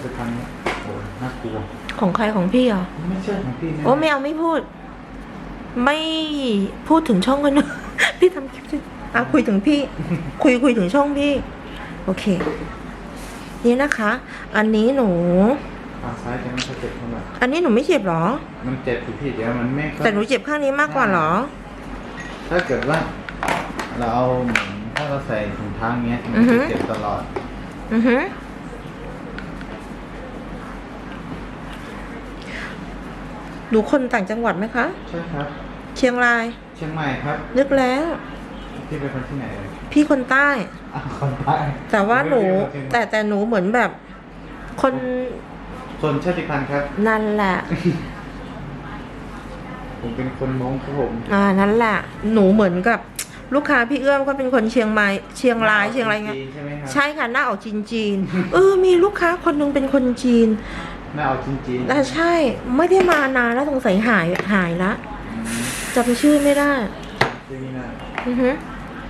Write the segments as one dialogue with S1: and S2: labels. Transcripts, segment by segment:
S1: ไปทางนี้โอ้ยน่ากลัว
S2: ของใครของพี่เหรอ
S1: ไม่ใช่ของพี่นะ
S2: โอ้ไม่เอาไม่พูด ไม่พูดถึงช่องกันนะ พี่ทำคลิปสิอะคุยถึงพี่ คุยคุยถึงช่องพี่ โอเค นี่นะคะ อันนี้หนู
S1: ฝั่งซ้ายจะไม่ค่อยเจ็บเท่าไหร่
S2: อันนี้หนูไม่เจ็บเหรอ
S1: มันเจ็บอยู่พี่เดี๋ยวมันไม่ค่อย
S2: แต่หนูเจ็บข้างนี้มากกว่าเหรอ
S1: ถ้าเกิดว่า เราเอาเหมือนถ้าเราใส่ถุงเท้าอย่างเงี้ยมัน
S2: อือฮึ
S1: จะเจ็บตลอด
S2: อือฮึ หนูคนต่างจังหวัดไหมคะ
S1: ใช่ครับ
S2: เชียงราย
S1: เชียงใหม่ครับ
S2: นึกแล้ว
S1: พี่เป็นคนที่ไหนเลย
S2: พี่คนใต้
S1: อะคนใต้
S2: แต่ว่าหนู
S1: ไม่ได้เป็นคนเชียงใหม่
S2: แต่แต่หนูเหมือนแบบ คน
S1: คนชาติพันธุ์ครับ
S2: นั่นแหละ
S1: ผมเป็นคนมงครับผม
S2: อ่านั่นแหละ หนูเหมือนกับ ลูกค้าพี่เอื้อมก็เป็นคนเชียงใหม่เชียงรายเชียงรายไง
S1: จีนใช่ไหมครับ
S2: ใช่ค่ะหน้าออกจีนจีนๆเออมีลูกค้าคนหนึงเป็นคนจีน
S1: หน้าเอาจีนจีน
S2: อ่าใช่ไม่ได้มานานแล้วสงสัยหายหายละจำชื่อไม่ได้
S1: ที่นี่นะ
S2: อือฮึ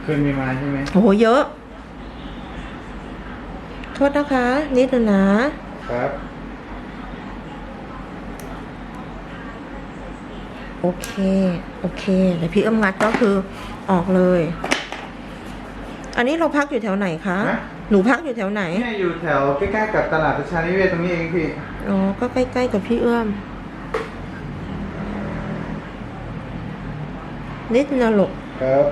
S1: เคยมีมาใช่ไหม
S2: โอ้โหเยอะ โทษนะคะ นิดนึงนะ
S1: ครับ
S2: โอเค โอเคเดี๋ยวพี่เอื้อมงัดก็คือออกเลย อันนี้เราพักอยู่แถวไหนคะ หนูพักอยู่แถวไหน
S1: เนี่ยอยู่แถวใกล้ๆกับตลาดประชานิเวศตรงนี้เองพี่
S2: อ๋อ ก็ใกล้ๆกับพี่เอื้อม นิดนะลูก
S1: ครับ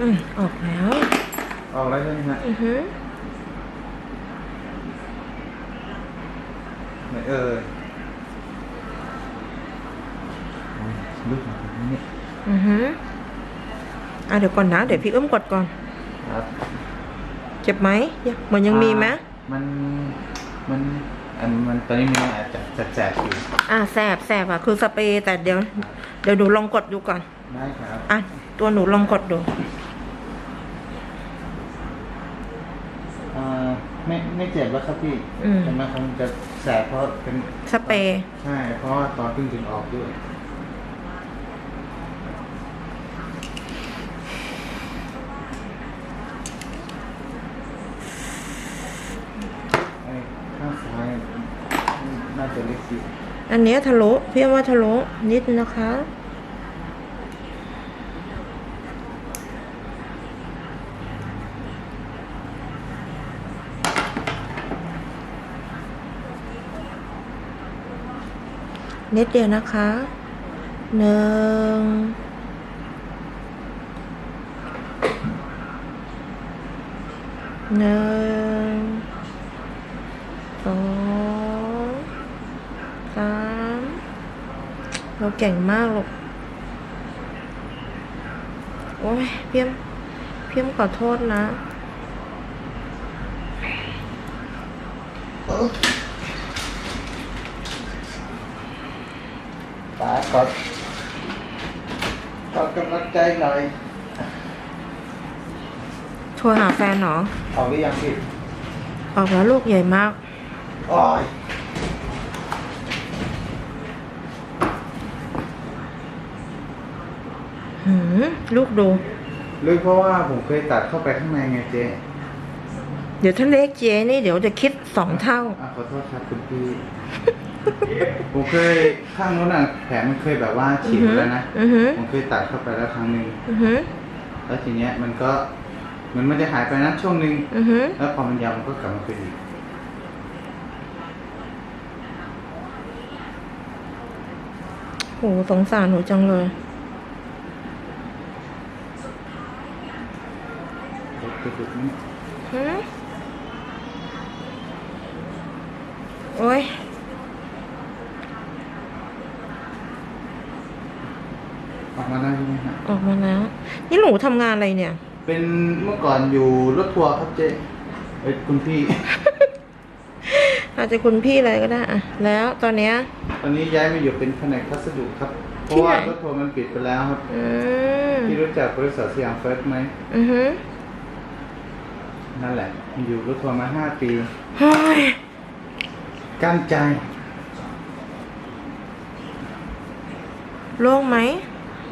S2: อืมออกแล้ว
S1: ออกแล้วใช่ไหมฮะ
S2: อือฮึ
S1: ไหนเอ่ยโอ้ยลึกมาตรงนี้เนี่ย
S2: อือฮึอะเดี๋ยวก่อนนะ เดี๋ยวพี่เอื้อมกดก่อน
S1: ครับ
S2: เจ็บไหมยังเหมือนยังมีไหม
S1: อ่ามันมันอันมันตอนนี้มันอาจจะแสบๆอยู่
S2: อะแสบแสบอะคือสเปรย์แต่เดี๋ยว เดี๋ยวหนูลองกดดูก่อน
S1: ได้ครับ
S2: อะ ตัวหนูลองกดดู
S1: อ่า ไม่ไม่เจ็บแล้วครับพี่
S2: อืม
S1: แต่มันคงจะแสบเพราะเป็น
S2: สเปรย์
S1: ใช่ เพราะว่าตอนเพิ่งดึงออกด้วย ไอ้ข้างซ้ายน่าจะเล็กสิ
S2: อันเนี้ยทะลุพี่ว่าทะลุนิดนะคะ นิดเดียวนะคะหนึ่งหนึ่งสองสามเราเก่งมากลูกโอ้ยเพียมเพียมขอโทษนะ
S1: ตาขอขอกำลังใจหน่อย
S2: โทรหาแฟนเหรอ
S1: ออกหรือยังพี่
S2: ออกแล้วลูกใหญ่มาก
S1: โอ้ย
S2: หืมลูกดู
S1: ลึกเพราะว่าผมเคยตัดเข้าไปข้างในไงเจ๊
S2: เดี๋ยวถ้าเล็กเจ๊นี่เดี๋ยวจะคิดสองเท่า
S1: อะขอโทษครับคุณพี่ ผมเคยข้างนู้นอะแผลมันเคยแบบว่าฉีกไปแล้วนะ
S2: อือหือ
S1: ผมเคยตัดเข้าไปแล้วครั้งหนึ่ง
S2: อือหือ
S1: แล้วทีเนี้ยมันก็เหมันมันจะหายไปนะช่วงหนึ่ง
S2: อือหือ
S1: แล้วพอมันยาวมันก็กลับมาเป็นอีก
S2: โหสงสารหนูจังเลย
S1: คือจุดนี้
S2: หืมโอ้ย
S1: อ อกมาได้ใช่ไหมฮะ
S2: ออกมาแล้ว นี่หนูทำงานอะไรเนี่ย
S1: เป็นเมื่อก่อนอยู่รถทัวร์ครับเจ๊เอ้ยคุณพี่
S2: อาจจะคุณพี่อะไรก็ได้อะแล้วตอนเนี้ย
S1: ตอนนี้ย้ายมาอยู่เป็นแผนกพัสดุครับ เพ
S2: ที่
S1: ราะ
S2: ไหน
S1: ว่ารถทัวร์มันปิดไปแล้วครับ
S2: อืม
S1: พี่รู้จักบริษัทสยามเฟิร์สไหม
S2: อือหือ
S1: นั่นแหละ อยู่รถทัวร์มาห้าปี
S2: เฮ้ย
S1: กั้นใจ
S2: โล่งไหม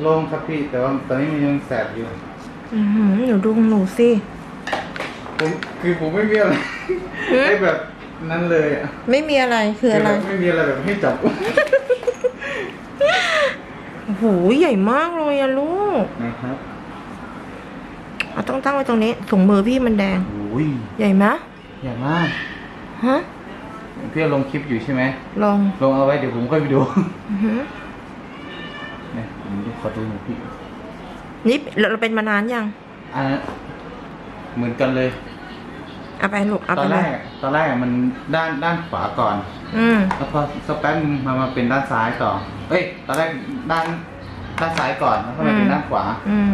S1: โล่งครับพี่ แต่ว่าตอนนี้มันยังแสบอยู่
S2: อือหือหนูดูของหนูสิ
S1: ผมคือผมไม่มีอะไร
S2: หือ
S1: ไอ้แบบนั้นเลยอะ
S2: ไม่มีอะไรคืออะไร
S1: แบบไม่มีอะไรแบบให้จับ
S2: โอ้โหใหญ่มากเลยอะลูก
S1: นะครับ
S2: เอาต้องตั้งไว้ตรงนี้ถุงมือพี่มันแดง
S1: โอ้ย
S2: ใหญ่ไหม
S1: ใหญ่มาก
S2: ฮะ
S1: พี่ลงคลิปอยู่ใช่ไหม
S2: ลอง
S1: ลงเอาไว้เดี๋ยวผมค่อยไปดู
S2: อือหือ
S1: เนี่ยผมจะ ขอดูหน่อยพี่
S2: นี่เราเราเป็นมานานยัง
S1: อันนั้นเหมือนกันเลย
S2: เอาไปลูกเอา
S1: ต
S2: ไป
S1: อน
S2: เล
S1: แร
S2: ย
S1: กตอนแรกมันด้านด้านขวาก่อน
S2: อืม
S1: แล้วพอสักแป๊บนึงมันมาเป็นด้านซ้ายต่อ เอ้ย ตอนแรกด้านด้านซ้ายก่อนแล้วก็มาเป็นด้านขวา
S2: อืม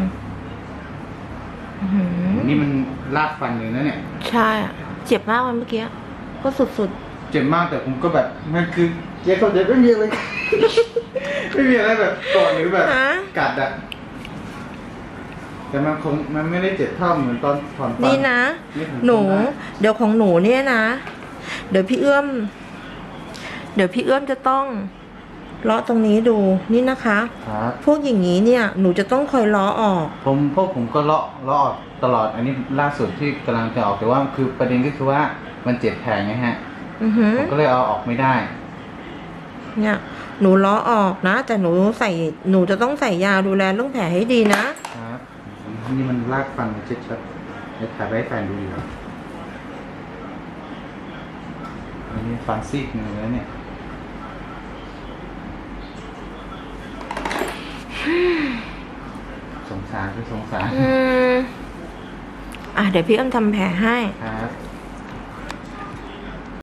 S2: อื้อหือ
S1: นี่มันลากฟันอยู่นะเนี่ย
S2: ใช่อะเจ็บมากวันเมื่อกี้ก็สุด
S1: เจ็บมากแต่ผมก็แบบมันคือเจ๊เขาใจไม่มีอะไร ไม่มีอะไรแบบก่อนหรือแบบ
S2: ฮะ
S1: กัดอะแต่มันคงมันไม่ได้เจ็บเท่าเหมือนตอนถอนฟั
S2: ๆนี่นะ
S1: นี่ผม
S2: หนู
S1: ทำได้
S2: เดี๋ยวของหนูเนี่ยนะ เดี๋ยวพี่เอื้อม เดี๋ยวพี่เอื้อมจะต้องเลาะตรงนี้ดูนี่นะคะ
S1: ครับ
S2: พวกอย่างนี้เนี่ย หนูจะต้องคอยล้อออก
S1: ผมพวกผมก็เลาะเลาะออกตลอดอันนี้ล่าสุดที่กำลังจะออกแต่ว่าคือประเด็นก็คือว่ามันเจ็บแผลไงฮะ
S2: อือหือ
S1: ผมก็เลยเอาออกไม่ได้
S2: เนี่ย หนูล้อออกนะ แต่หนูใส่หนูจะต้องใส่ยาดูแลเรื่องแผลให้ดีนะ
S1: ครับนี่มันลากฟันมาชัดๆเดี๋ยวถ่ายไว้ให้แฟนดูดีกว่าอันนี้ฟันซีกหนึ่งแล้วเนี่ยสงสารคือสงสาร
S2: อืมอะเดี๋ยวพี่เอื้อมทำแผลให้
S1: ครับ